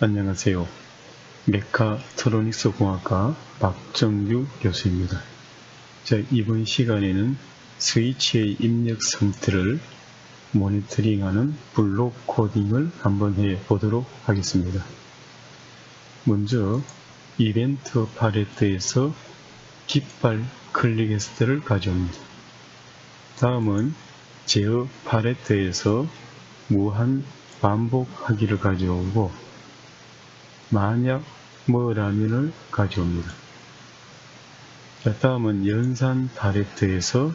안녕하세요. 메카트로닉스 공학과 박정규 교수입니다. 자, 이번 시간에는 스위치의 입력 상태를 모니터링하는 블록 코딩을 한번 해 보도록 하겠습니다. 먼저 이벤트 팔레트에서 깃발 클릭 헬스트를 가져옵니다. 다음은 제어 팔레트에서 무한 반복하기를 가져오고 만약 뭐라면을 가져옵니다. 자, 다음은 연산 팔레트에서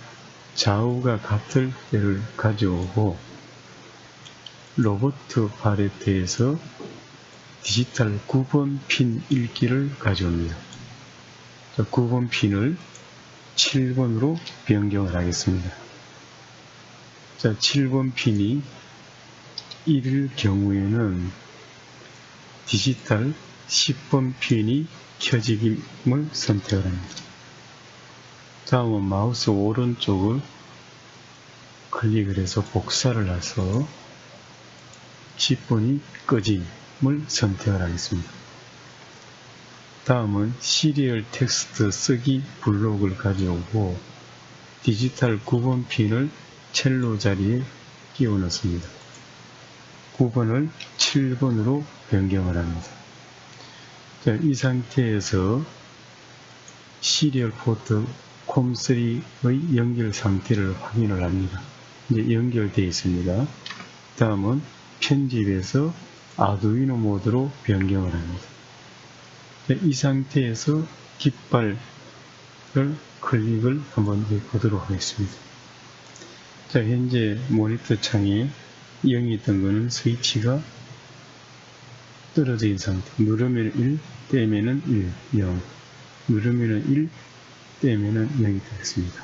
좌우가 같을 때를 가져오고 로봇 팔레트에서 디지털 9번 핀 읽기를 가져옵니다. 자, 9번 핀을 7번으로 변경을 하겠습니다. 자, 7번 핀이 1일 경우에는 디지털 10번 핀이 켜지김을 선택을 합니다. 다음은 마우스 오른쪽을 클릭을 해서 복사를 해서 10번이 꺼짐을 선택을 하겠습니다. 다음은 시리얼 텍스트 쓰기 블록을 가져오고 디지털 9번 핀을 첼로 자리에 끼워 넣습니다. 9번을 7번으로 변경을 합니다. 자, 이 상태에서 시리얼 포트 콤3의 연결 상태를 확인을 합니다. 이제 연결되어 있습니다. 다음은 편집에서 아두이노 모드로 변경을 합니다. 자, 이 상태에서 깃발을 클릭을 한번 해보도록 하겠습니다. 자, 현재 모니터 창에 0이 있던 거는 스위치가 있는 상태. 누르면 1, 떼면은 1, 0. 누르면은 1, 떼면은 0이 되겠습니다.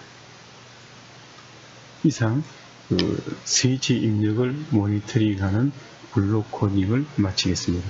이상 그 스위치 입력을 모니터링하는 블록 코딩을 마치겠습니다.